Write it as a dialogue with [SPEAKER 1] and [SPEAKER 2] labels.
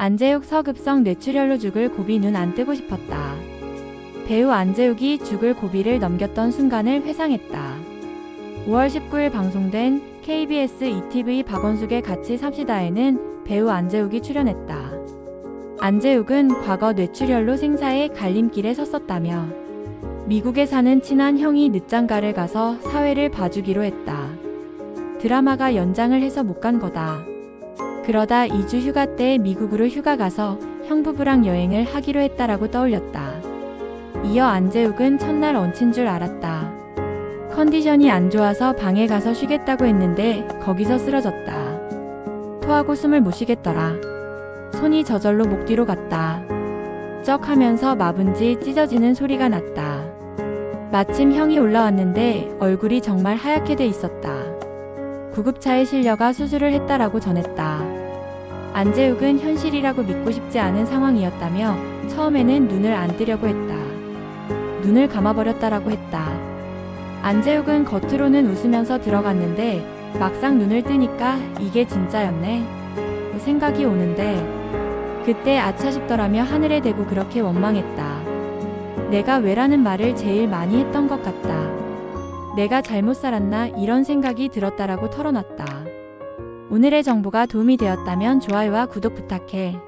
[SPEAKER 1] 안재욱 서급성 뇌출혈로 죽을 고비 눈 안 뜨고 싶었다. 배우 안재욱이 죽을 고비를 넘겼던 순간을 회상했다. 5월 19일 방송된 KBS ETV 박원숙의 같이 삽시다에는 배우 안재욱이 출연했다. 안재욱은 과거 뇌출혈로 생사의 갈림길에 섰었다며 미국에 사는 친한 형이 늦장가를 가서 사회를 봐주기로 했다. 드라마가 연장을 해서 못 간 거다. 그러다 2주 휴가 때 미국으로 휴가 가서 형 부부랑 여행을 하기로 했다라고 떠올렸다. 이어 안재욱은 첫날 얹힌 줄 알았다. 컨디션이 안 좋아서 방에 가서 쉬겠다고 했는데 거기서 쓰러졌다. 토하고 숨을 못 쉬겠더라. 손이 저절로 목 뒤로 갔다. 쩍 하면서 마분지 찢어지는 소리가 났다. 마침 형이 올라왔는데 얼굴이 정말 하얗게 돼 있었다. 구급차에 실려가 수술을 했다라고 전했다. 안재욱은 현실이라고 믿고 싶지 않은 상황이었다며 처음에는 눈을 안 뜨려고 했다. 눈을 감아버렸다라고 했다. 안재욱은 겉으로는 웃으면서 들어갔는데 막상 눈을 뜨니까 이게 진짜였네. 생각이 오는데 그때 아차 싶더라며 하늘에 대고 그렇게 원망했다. 내가 왜라는 말을 제일 많이 했던 것 같다. 내가 잘못 살았나 이런 생각이 들었다라고 털어놨다. 오늘의 정보가 도움이 되었다면 좋아요와 구독 부탁해.